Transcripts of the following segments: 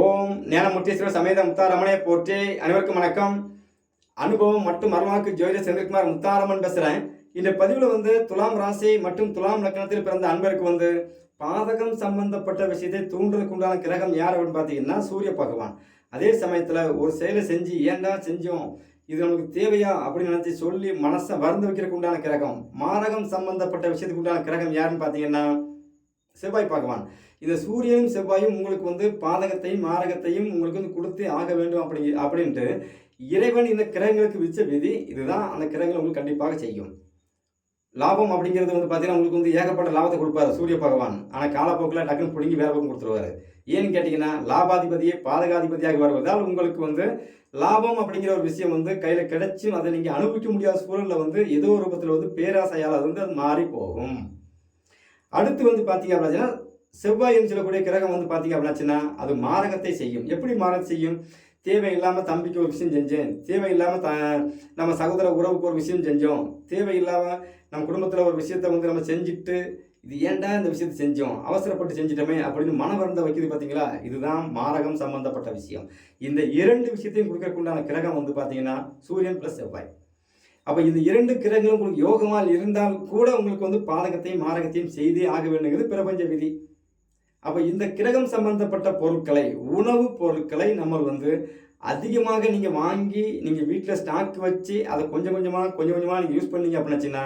ஓம் ஞானமுட்டீஸ்வரர் சமேத முத்தாரமனை போற்றி. அனைவருக்கும் வணக்கம். அனுபவம் மற்றும் மர்மாக்கு ஜோதிட செந்தில்குமார் முத்தாரமன் பேசுகிறேன் இந்த பதிவில் வந்து துலாம் ராசி மற்றும் துலாம் லக்னத்தில் பிறந்த அன்பருக்கு வந்து பாதகம் சம்பந்தப்பட்ட விஷயத்தை தூண்டுறதுக்கு உண்டான கிரகம் யார் அப்படின்னு பார்த்தீங்கன்னா சூரிய பகவான். அதே சமயத்தில் ஒரு செயலை செஞ்சு ஏன்டா செஞ்சோம்? இது நமக்கு தேவையா அப்படின்னு நினச்சி சொல்லி மனசை வருந்து வைக்கிறதுக்கு உண்டான கிரகம். மாரகம் சம்பந்தப்பட்ட விஷயத்துக்கு உண்டான கிரகம் யாருன்னு பார்த்தீங்கன்னா செவ்வாய் பகவான். இந்த சூரியனும் செவ்வாயும் உங்களுக்கு வந்து பாதகத்தையும் மாரகத்தையும் உங்களுக்கு வந்து கொடுத்து ஆக வேண்டும் அப்படி அப்படின்ட்டு இறைவன் இந்த கிரகங்களுக்கு விச்ச விதி இதுதான். அந்த கிரகங்கள் உங்களுக்கு கண்டிப்பாக செய்யும். லாபம் அப்படிங்கிறது வந்து பார்த்தீங்கன்னா உங்களுக்கு வந்து ஏகப்பட்ட லாபத்தை கொடுப்பாரு சூரிய பகவான். ஆனால் காலப்போக்கில் டக்குன்னு பிடுங்கி வேற பக்கம் கொடுத்துருவாரு. ஏன்னு கேட்டிங்கன்னா லாபாதிபதியே பாதகாதிபதியாக வருவதால் உங்களுக்கு வந்து லாபம் அப்படிங்கிற ஒரு விஷயம் வந்து கையில் கிடைச்சும் அதை நீங்கள் அனுபவிக்க முடியாத சூழலில் வந்து ஏதோ ஒரு ரூபத்தில் வந்து பேராசையால் அது வந்து அது மாறி போகும். அடுத்து வந்து பார்த்தீங்க அப்படின்னா செவ்வாயின்னு சொல்லக்கூடிய கிரகம் வந்து பார்த்தீங்க அப்படின்னாச்சுன்னா அது மாரகத்தை செய்யும். எப்படி மாரகம் செய்யும்? தேவையில்லாமல் தம்பிக்கு ஒரு விஷயம் செஞ்சேன். தேவையில்லாமல் த நம்ம சகோதர உறவுக்கு ஒரு விஷயம் செஞ்சோம். தேவையில்லாமல் நம்ம குடும்பத்தில் ஒரு விஷயத்த வந்து நம்ம செஞ்சுட்டு இது ஏன்டா இந்த விஷயத்தை செஞ்சோம்? அவசரப்பட்டு செஞ்சிட்டோமே அப்படின்னு மன வருந்த வைக்குது பார்த்தீங்களா? இதுதான் மாரகம் சம்பந்தப்பட்ட விஷயம். இந்த இரண்டு விஷயத்தையும் கொடுக்கறக்குண்டான கிரகம் வந்து பார்த்தீங்கன்னா சூரியன் ப்ளஸ் செவ்வாய். அப்போ இந்த இரண்டு கிரகங்களும் உங்களுக்கு யோகமாக இருந்தால் கூட உங்களுக்கு வந்து பாதகத்தையும் மாரகத்தையும் செய்தே ஆக வேண்டுங்கிறது பிரபஞ்ச விதி. அப்போ இந்த கிரகம் சம்பந்தப்பட்ட பொருட்களை உணவு பொருட்களை நம்ம வந்து அதிகமாக நீங்கள் வாங்கி நீங்கள் வீட்டில் ஸ்டாக் வச்சு அதை கொஞ்சம் கொஞ்சமாக கொஞ்சம் கொஞ்சமாக நீங்கள் யூஸ் பண்ணீங்க அப்படின்னாச்சுன்னா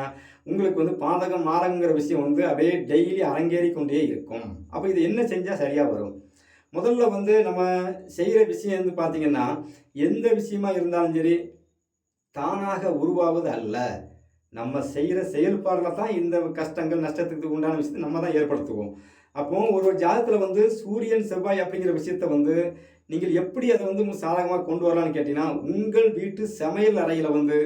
உங்களுக்கு வந்து பாதகம் மாரகங்கிற விஷயம் வந்து அப்படியே டெய்லி அரங்கேறி கொண்டே இருக்கும். அப்போ இது என்ன செஞ்சால் சரியாக வரும்? முதல்ல வந்து நம்ம செய்கிற விஷயம் வந்து பார்த்திங்கன்னா எந்த விஷயமா இருந்தாலும் சரி தானாக உருவாவது அல்ல. நம்ம செய்கிற செயல்பாடில் தான் இந்த கஷ்டங்கள் நஷ்டத்துக்கு உண்டான விஷயத்தை நம்ம தான் ஏற்படுத்துவோம். அப்போ ஒரு ஜாதகத்தில் வந்து சூரியன் செவ்வாய் அப்படிங்கிற விஷயத்த வந்து நீங்கள் எப்படி அதை வந்து சாதகமாக கொண்டு வரலாம்னு கேட்டிங்கன்னா உங்கள் வீட்டு சமையல் அறையில் வந்து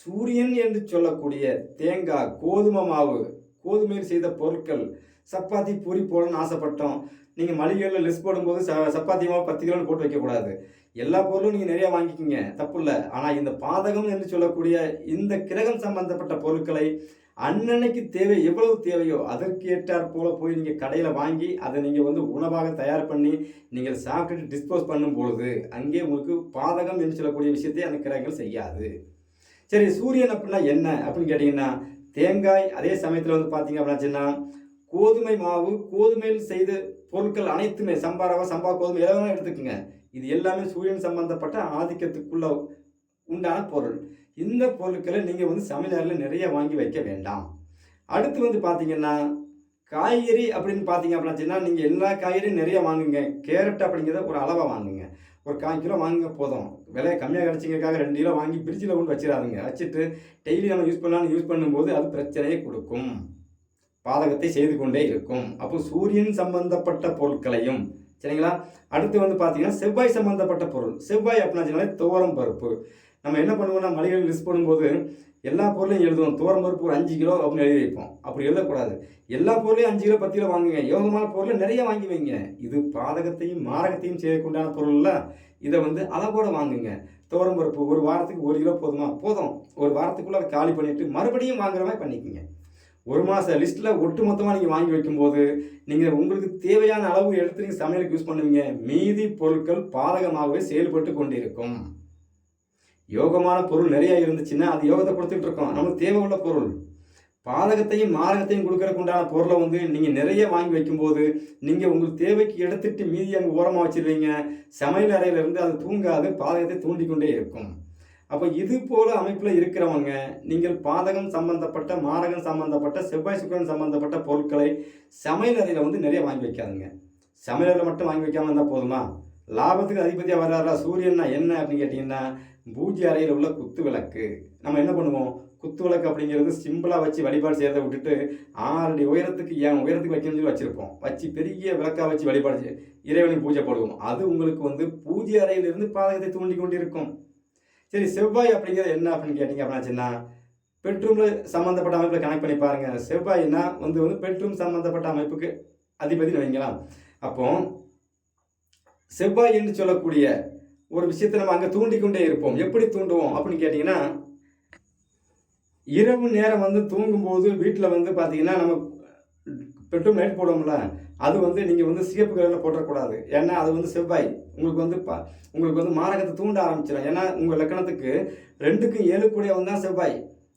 சூரியன் என்று சொல்லக்கூடிய தேங்காய் கோதுமை மாவு கோதுமையில் செய்த பொருட்கள் சப்பாத்தி பூரி போடணும்னு ஆசைப்பட்டோம். நீங்கள் மளிகைகளில் லிஸ்ட் போடும்போது ச சப்பாத்தி மாவு பத்து கிலோன்னு போட்டு வைக்கக்கூடாது. எல்லா பொருளும் நீங்கள் நிறையா வாங்கிக்கிங்க தப்பு இல்லை. ஆனால் இந்த பாதகம் என்று சொல்லக்கூடிய இந்த கிரகம் சம்பந்தப்பட்ட பொருட்களை அன்னன்னைக்கு தேவை எவ்வளவு தேவையோ அதற்கு ஏற்றாற் போல போய் நீங்கள் கடையில் வாங்கி அதை நீங்கள் வந்து உணவாக தயார் பண்ணி நீங்கள் சாப்பிட்டுட்டு டிஸ்போஸ் பண்ணும் பொழுது அங்கே உங்களுக்கு பாதகம் என்று சொல்லக்கூடிய விஷயத்தை அந்த கிரகங்கள் செய்யாது. சரி சூரியன் அப்படின்னா என்ன அப்படின்னு கேட்டிங்கன்னா தேங்காய் அதே சமயத்தில் வந்து பார்த்தீங்க அப்படின்னாச்சுன்னா கோதுமை மாவு கோதுமையில் செய்த பொருட்கள் அனைத்துமே சம்பாராவா சம்பா கோதுமை எதாவது எடுத்துக்கோங்க. இது எல்லாமே சூரியன் சம்பந்தப்பட்ட ஆதிக்கத்துக்குள்ள உண்டான பொருள். இந்த பொருட்களை நீங்கள் வந்து சமையலறையில் நிறைய வாங்கி வைக்க வேண்டாம். அடுத்து வந்து பார்த்தீங்கன்னா காய்கறி அப்படின்னு பார்த்தீங்க அப்படின்னா நீங்கள் எல்லா காய்கறியும் நிறைய வாங்குங்க. கேரட் அப்படிங்கிறத ஒரு அளவாக வாங்குங்க. ஒரு கால் கிலோ வாங்குங்க போதும். விலை கம்மியாக கிடச்சிங்கிறதுக்காக ரெண்டு கிலோ வாங்கி ஃப்ரிட்ஜில் கொண்டு வச்சிடாதுங்க. வச்சுட்டு டெய்லி நம்ம யூஸ் பண்ணலாம்னு யூஸ் பண்ணும்போது அது பிரச்சனையை கொடுக்கும். பாதகத்தை செய்து கொண்டே இருக்கும். அப்போ சூரியன் சம்பந்தப்பட்ட பொருட்களையும் சரிங்களா? அடுத்து வந்து பார்த்தீங்கன்னா செவ்வாய் சம்பந்தப்பட்ட பொருள். செவ்வாய் அப்படின்னாச்சுனாலே துவரம் பருப்பு. நம்ம என்ன பண்ணுவோம்னா மளிகை லிஸ்ட் பண்ணும்போது எல்லா பொருளையும் எழுதுவோம். துவரம் பருப்பு ஒரு அஞ்சு கிலோ அப்படின்னு எழுதி வைப்போம். அப்படி எழுதக்கூடாது. எல்லா பொருளையும் அஞ்சு கிலோ பத்து கிலோ வாங்குங்க. யோகமான பொருளை நிறைய வாங்கி வைங்க. இது பாதகத்தையும் மாரகத்தையும் செய்யக்குண்டான பொருள்ல இதை வந்து அளவோட வாங்குங்க. துவரம் பருப்பு ஒரு வாரத்துக்கு ஒரு கிலோ போதுமா? போதும். ஒரு வாரத்துக்குள்ள அதை காலி பண்ணிவிட்டு மறுபடியும் வாங்குற மாதிரி பண்ணிக்கோங்க. ஒரு மாத லிஸ்ட்டில் ஒட்டு மொத்தமாக நீங்கள் வாங்கி வைக்கும்போது நீங்கள் உங்களுக்கு தேவையான அளவு எடுத்து நீங்கள் சமையலுக்கு யூஸ் பண்ணுவீங்க. மீதி பொருட்கள் பாதகமாகவே செயல்பட்டு கொண்டிருக்கும். யோகமான பொருள் நிறைய இருந்துச்சுன்னா அது யோகத்தை கொடுத்துட்டு இருக்கோம். நமக்கு தேவை உள்ள பொருள். பாதகத்தையும் மாரகத்தையும் கொடுக்கறதுக்கு உண்டான பொருளை வந்து நீங்கள் நிறைய வாங்கி வைக்கும்போது நீங்கள் உங்களுக்கு தேவைக்கு எடுத்துட்டு மீதி அங்கே ஓரமாக வச்சிருவீங்க. சமையல் அறையிலேருந்து அது தூங்காது பாதகத்தை தூண்டிக்கொண்டே இருக்கும். அப்போ இது போல அமைப்பில் இருக்கிறவங்க நீங்கள் பாதகம் சம்பந்தப்பட்ட மாரகம் சம்பந்தப்பட்ட செவ்வாய் சுக்கரன் சம்பந்தப்பட்ட பொருட்களை சமையல் அறையில் வந்து நிறைய வாங்கி வைக்காதுங்க. சமையல் அறையில் மட்டும் வாங்கி வைக்காமல் இருந்தால் போதுமா? லாபத்துக்கு அதிபதியாக வர்றாரா? சூரியன்னா என்ன அப்படின்னு கேட்டிங்கன்னா பூஜை அறையில் உள்ள குத்து விளக்கு. நம்ம என்ன பண்ணுவோம்? குத்து விளக்கு அப்படிங்கிறது சிம்பிளாக வச்சு வழிபாடு செய்கிறத விட்டுட்டு ஆறடி உயரத்துக்கு ஏன் உயரத்துக்கு வைக்கணும்னு சொல்லி வச்சுருப்போம். வச்சு பெரிய விளக்காக வச்சு வழிபாடு செய் இறைவனுக்கு பூஜை போடுவோம். அது உங்களுக்கு வந்து பூஜை அறையிலிருந்து பாதகத்தை தூண்டி கொண்டிருக்கும். சரி செவ்வாய் அப்படிங்கிறது என்ன அப்படின்னு கேட்டிங்க அப்படின்னாச்சுன்னா பெட்ரூமில் சம்மந்தப்பட்ட அமைப்பில் கனெக்ட் பண்ணி பாருங்கள் செவ்வாய்னா வந்து வந்து பெட்ரூம் சம்மந்தப்பட்ட அமைப்புக்கு அதிபதினு வைங்களாம். அப்போ செவ்வாய் என்று சொல்லக்கூடிய ஒரு விஷயத்தை நம்ம அங்கே தூண்டிக்கொண்டே இருப்போம். எப்படி தூண்டுவோம் அப்படின்னு கேட்டிங்கன்னா இரவு நேரம் வந்து தூங்கும்போது வீட்டில் வந்து பார்த்தீங்கன்னா நம்ம பெட்ரூம் லைட் போடுவோம்ல அது வந்து நீங்கள் வந்து சிகப்பு கலரில் போட்டக்கூடாது ஏன்னா அது வந்து செவ்வாய். உங்களுக்கு வந்து ப உங்களுக்கு வந்து மாரகத்தை தூண்ட ஆரம்பிச்சிடும் ஏன்னா உங்கள் லக்கணத்துக்கு ரெண்டுக்கும் ஏழு கூடிய தான் செவ்வாய்.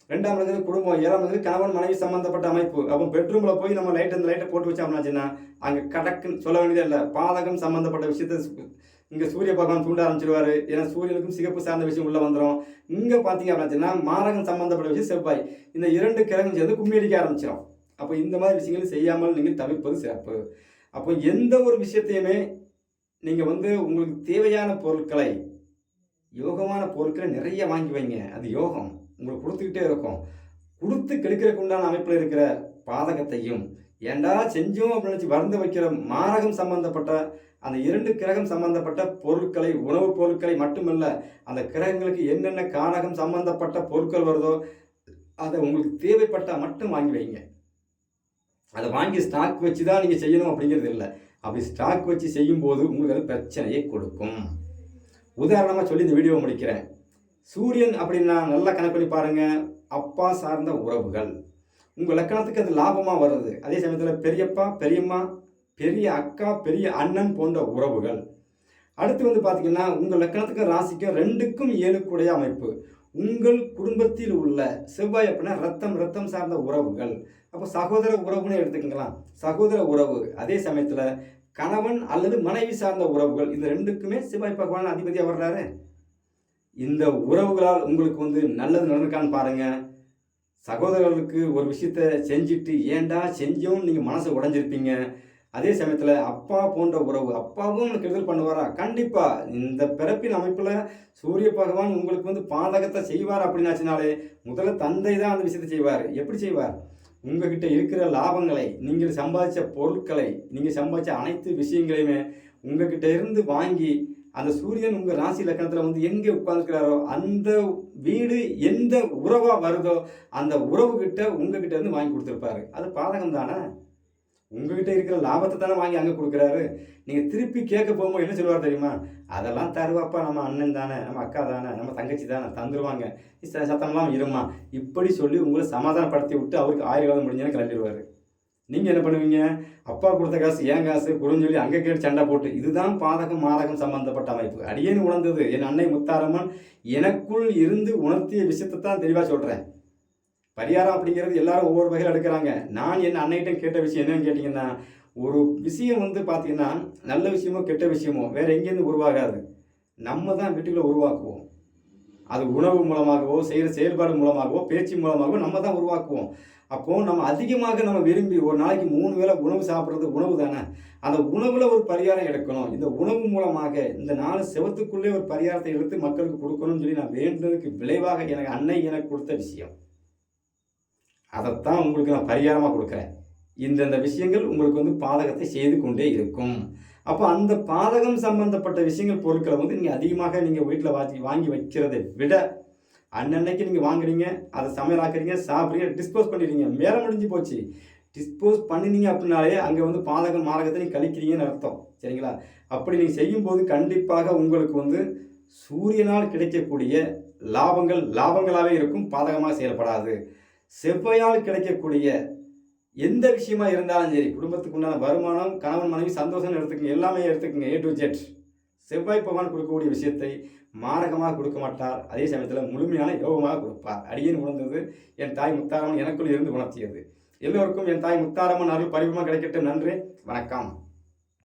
ரெண்டாம் இடங்கிறது குடும்பம் ஏழாம் இடங்கிறது கணவன் மனைவி சம்மந்தப்பட்ட அமைப்பு. அப்போ பெட்ரூமில் போய் நம்ம லைட் அந்த லைட்டை போட்டு வச்சோம்னாச்சுன்னா அங்கே கடக்குன்னு சொல்ல வேண்டியதே இல்லை. பாதகம் சம்மந்தப்பட்ட விஷயத்த இங்கே சூரிய பகவான் தூண்ட ஆரம்பிச்சிருவாரு. ஏன்னா சூரியனுக்கும் சிகப்பு சார்ந்த விஷயம் உள்ளே வந்துடும் இங்கே பார்த்தீங்க அப்படின்னா மாரகம் சம்பந்தப்பட்ட விஷயம் செவ்வாய். இந்த இரண்டு கிரகம் சேர்ந்து கும்மி அடிக்க ஆரம்பிச்சிடும் அப்போ இந்த மாதிரி விஷயங்களை செய்யாமல் நீங்கள் தவிர்ப்பது சிறப்பு. அப்போ எந்த ஒரு விஷயத்தையுமே நீங்கள் வந்து உங்களுக்கு தேவையான பொருட்களை யோகமான பொருட்களை நிறைய வாங்கி வைங்க. அது யோகம். உங்களுக்கு கொடுத்துக்கிட்டே இருக்கும். கொடுத்து கெடுக்கிறதுக்கு உண்டான அமைப்பில் இருக்கிற பாதகத்தையும் ஏண்டா செஞ்சோம் அப்படின்னு நினச்சி வறந்து வைக்கிற மாரகம் சம்பந்தப்பட்ட அந்த இரண்டு கிரகம் சம்பந்தப்பட்ட பொருட்களை உணவுப் பொருட்களை மட்டுமல்ல அந்த கிரகங்களுக்கு என்னென்ன காரகம் சம்பந்தப்பட்ட பொருட்கள் வருதோ அதை உங்களுக்கு தேவைப்பட்டால் மட்டும் வாங்கி வைங்க. அதை வாங்கி ஸ்டாக் வச்சு தான் நீங்கள் செய்யணும் அப்படிங்கிறது இல்லை. அப்படி ஸ்டாக் வச்சு செய்யும்போது உங்களுக்கு அது பிரச்சனையை கொடுக்கும். உதாரணமாக சொல்லி இந்த வீடியோ முடிக்கிறேன். சூரியன் அப்படின்னா நல்லா கணக்கு பண்ணி பாருங்கள் அப்பா சார்ந்த உறவுகள். உங்கள் லக்கணத்துக்கு அது லாபமாக வருது. அதே சமயத்தில் பெரியப்பா பெரியம்மா பெரிய அக்கா பெரிய அண்ணன் போன்ற உறவுகள். அடுத்து வந்து பார்த்தீங்கன்னா உங்கள் லக்கணத்துக்கும் ராசிக்கும் ரெண்டுக்கும் ஏழுக்குடைய அமைப்பு. உங்கள் குடும்பத்தில் உள்ள செவ்வாய் அப்படின்னா ரத்தம் ரத்தம் சார்ந்த உறவுகள். அப்போ சகோதர உறவுன்னு எடுத்துக்கலாம் சகோதர உறவு அதே சமயத்தில் கணவன் அல்லது மனைவி சார்ந்த உறவுகள் இந்த ரெண்டுக்குமே செவ்வாய் பகவான் அதிபதியாக வர்றாரு. இந்த உறவுகளால் உங்களுக்கு வந்து நல்லது நடந்திருக்கான்னு பாருங்கள் சகோதரர்களுக்கு ஒரு விஷயத்த செஞ்சுட்டு ஏண்டா செஞ்சோம் நீங்கள் மனசை உடஞ்சிருப்பீங்க. அதே சமயத்தில் அப்பா போன்ற உறவு அப்பாவும் உங்களுக்கு கெடுதல் பண்ணுவாரா? கண்டிப்பாக இந்த பிறப்பின் அமைப்பில் சூரிய பகவான் உங்களுக்கு வந்து பாதகத்தை செய்வார் அப்படின்னாச்சினாலே முதல்ல தந்தை தான் அந்த விஷயத்தை செய்வார். எப்படி செய்வார்? உங்ககிட்ட இருக்கிற லாபங்களை நீங்கள் சம்பாதிச்ச பொருட்களை நீங்கள் சம்பாதிச்ச அனைத்து விஷயங்களையுமே உங்ககிட்ட இருந்து வாங்கி அந்த சூரியன் உங்கள் ராசி லக்கணத்தில் வந்து எங்கே உட்காந்துருக்கிறாரோ அந்த வீடு எந்த உறவாக வருதோ அந்த உறவுகிட்ட உங்ககிட்ட இருந்து வாங்கி கொடுத்துருப்பாரு. அது பாதகம் தானே உங்ககிட்ட இருக்கிற லாபத்தை தானே வாங்கி அங்கே கொடுக்குறாரு? நீங்கள் திருப்பி கேட்க போகும்போது என்ன சொல்லுவார் தெரியுமா? அதெல்லாம் தருவாப்பா நம்ம அண்ணன் தானே நம்ம அக்கா தானே நம்ம தங்கச்சி தானே தந்துருவாங்க. சத்தம்லாம் இருமா இப்படி சொல்லி உங்களை சமாதானப்படுத்தி விட்டு அவருக்கு ஆயுர்வாதம் முடிஞ்சுன்னு கிளம்பிடுவார். நீங்கள் என்ன பண்ணுவீங்க? அப்பா கொடுத்த காசு ஏன் காசு கொடுன்னு சொல்லி அங்கே கேட்டு சண்டை போட்டு இதுதான் பாதகம் மாதகம் சம்பந்தப்பட்ட அமைப்பு. அடியேன்னு உணர்ந்தது என் அன்னை முத்தாரம்மன். எனக்குள் இருந்து உணர்த்திய விஷயத்தை தான் தெளிவாக சொல்கிறேன் பரிகாரம் அப்படிங்கிறது எல்லாரும் ஒவ்வொரு வகையில் எடுக்கிறாங்க. நான் என் அன்னைகிட்ட கேட்ட விஷயம் என்னன்னு கேட்டிங்கன்னா ஒரு விஷயம் வந்து பார்த்தீங்கன்னா நல்ல விஷயமோ கெட்ட விஷயமோ வேறு எங்கேருந்து உருவாகாது. நம்ம தான் வீட்டுக்குள்ளே உருவாக்குவோம். அது உணவு மூலமாகவோ செய்கிற செயல்பாடு மூலமாகவோ பேச்சு மூலமாகவோ நம்ம தான் உருவாக்குவோம். அப்போது நம்ம அதிகமாக நம்ம விரும்பி ஒரு நாளைக்கு மூணு வேளை உணவு சாப்பிட்றது உணவு தானே? அந்த உணவில் ஒரு பரிகாரம் எடுக்கணும். இந்த உணவு மூலமாக இந்த நாலு செவத்துக்குள்ளே ஒரு பரிகாரத்தை எடுத்து மக்களுக்கு கொடுக்கணும்னு சொல்லி நான் வேண்டுனதுக்கு விளைவாக எனக்கு அன்னை எனக்கு கொடுத்த விஷயம். அதைத்தான் உங்களுக்கு நான் பரிகாரமாக கொடுக்குறேன். இந்தந்த விஷயங்கள் உங்களுக்கு வந்து பாதகத்தை செய்து கொண்டே இருக்கும். அப்போ அந்த பாதகம் சம்பந்தப்பட்ட விஷயங்கள் பொருட்களை வந்து நீங்கள் அதிகமாக நீங்கள் வீட்டில் வாங்கி வாங்கி வைக்கிறதை விட அன்னன்னைக்கு நீங்கள் வாங்குறீங்க அதை சமையலாக்குறீங்க சாப்பிட்றீங்க டிஸ்போஸ் பண்ணிடுறீங்க மேலே முடிஞ்சு போச்சு. டிஸ்போஸ் பண்ணினீங்க அப்படின்னாலே அங்கே வந்து பாதகம் மாரகத்தை நீங்கள் கழிக்கிறீங்கன்னு அர்த்தம். சரிங்களா? அப்படி நீங்கள் செய்யும்போது கண்டிப்பாக உங்களுக்கு வந்து சூரியனால் கிடைக்கக்கூடிய லாபங்கள் லாபங்களாகவே இருக்கும் பாதகமாக செயல்படாது. செவ்வையால் கிடைக்கக்கூடிய எந்த விஷயமா இருந்தாலும் சரி குடும்பத்துக்கு உண்டான வருமானம் கணவன் மனைவி சந்தோஷம் எடுத்துக்கங்க எல்லாமே எடுத்துக்கங்க ஏ டு ஜெட் செவ்வாய் பகவான் கொடுக்கக்கூடிய விஷயத்தை மாரகமாக கொடுக்க மாட்டார். அதே சமயத்தில் முழுமையான யோகமாக கொடுப்பார். அடியேன் உணர்ந்தது என் தாய் முத்தாரம்மன் எனக்குள் இருந்து உணர்த்தியது. எல்லோருக்கும் என் தாய் முத்தாரம்மன் அருள் பரிவமாக கிடைக்கட்டும். நன்றி. வணக்கம்.